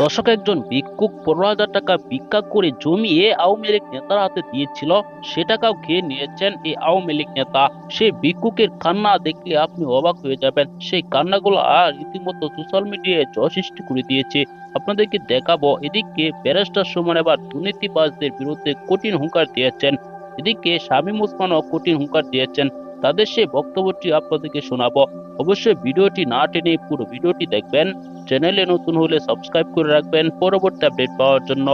দর্শক, একজন ভিক্ষুক পনেরো হাজার টাকা ভিক্ষা করে জমিয়ে আওয়ামী লীগ নেতার হাতে দিয়েছিল, সে টাকাও খেয়ে নিয়েছেন এই আওয়ামী লীগ নেতা। সেই ভিক্ষুকের কান্না দেখলে আপনি অবাক হয়ে যাবেন। সেই কান্নাগুলো আর রীতিমতো সোশ্যাল মিডিয়ায় সৃষ্টি করে দিয়েছে। আপনাদেরকে দেখাবো, এদিকে ব্যারিস্টার সুমন এবার দুর্নীতিবাজদের বিরুদ্ধে কঠিন হুঙ্কার দিয়েছেন। এদিকে শামীম ওসমানও কঠিন হুঙ্কার দিয়েছেন। তাদের সেই বক্তব্যটি আপনাদেরকে শোনাবো। অবশ্যই ভিডিওটি না টেনে পুরো ভিডিওটি দেখবেন। চ্যানেলে নতুন হলে সাবস্ক্রাইব করে রাখবেন পরবর্তী আপডেট পাওয়ার জন্য।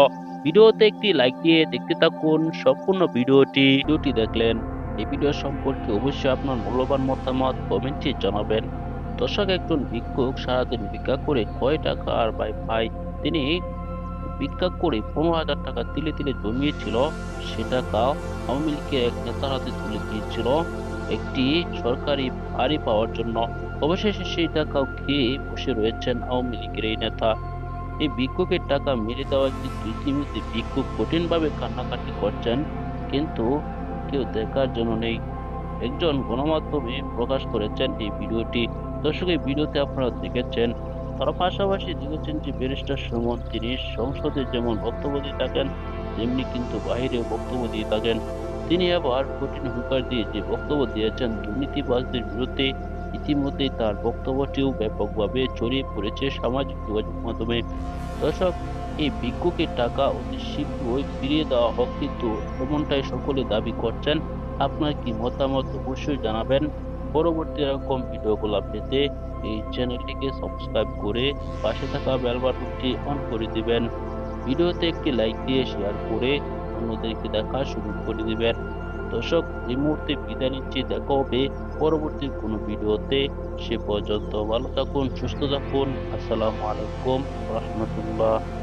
ভিডিওতে একটি লাইক দিয়ে দেখতে থাকুন। সম্পূর্ণ ভিডিওটি ভিডিওটি দেখলেন। এই ভিডিও সম্পর্কে অবশ্যই আপনার মূল্যবান মতামত কমেন্টে জানাবেন। দর্শক, একজন ভিক্ষুক সারাদিন ভিক্ষা করে কয় টাকা আর ভাই ভাই? তিনি ভিক্ষা করে পনেরো হাজার টাকা তিলে তিলে জমিয়েছিল। সে টাকা আওয়ামী লীগের এক নেতার হাতে তুলে দিয়েছিল। একটি সরকারি বাড়ি পাওয়ার জন্য। অবশেষে সেই টাকাও খেয়ে বসে রয়েছেন আওয়ামী লীগের এই নেতা। এই ভিক্ষুকের টাকা মেরে দেওয়া কিন্তু ইতিমধ্যে ভিক্ষুক কঠিনভাবে কান্নাকাটি করছেন, কিন্তু কেউ দেখার জন্য নেই। একজন গণমাধ্যমে প্রকাশ করেছেন এই ভিডিওটি। দর্শক, এই ভিডিওতে আপনারা দেখেছেন, তারা পাশাপাশি দেখেছেন যে ব্যারিস্টার সুমন, তিনি সংসদে যেমন বক্তব্য দিয়ে থাকেন, তেমনি কিন্তু বাইরে বক্তব্য দিয়ে থাকেন। তিনি আবার কঠিন হুঙ্কার দিয়ে যে বক্তব্য দিয়েছেন, দুর্নীতিবাজদের বিরুদ্ধে ইতিমধ্যেই তার বক্তব্যটিও ব্যাপকভাবে ছড়িয়ে পড়েছে সামাজিক যোগাযোগ মাধ্যমে। দর্শক, এই ভিক্ষুকের টাকা অতি শীঘ্রই ফিরিয়ে দেওয়া হোক, কিন্তু এমনটাই সকলে দাবি করছেন। আপনার কি মতামত অবশ্যই জানাবেন। পরবর্তী এরকম ভিডিওগুলো পেতে এই চ্যানেলটিকে সাবস্ক্রাইব করে পাশে থাকা বেল বাটনটি অন করে দিবেন। ভিডিওতে একটি লাইক দিয়ে শেয়ার করে অন্যদেরকে দেখা শুরু করে দিবেন। দর্শক, এই মুহূর্তে বিদায় নিচ্ছি। দেখা হবে পরবর্তী কোনো ভিডিওতে। সে পর্যন্ত ভালো থাকুন, সুস্থ থাকুন। আসসালামু আলাইকুম, রহমতুল্লাহ।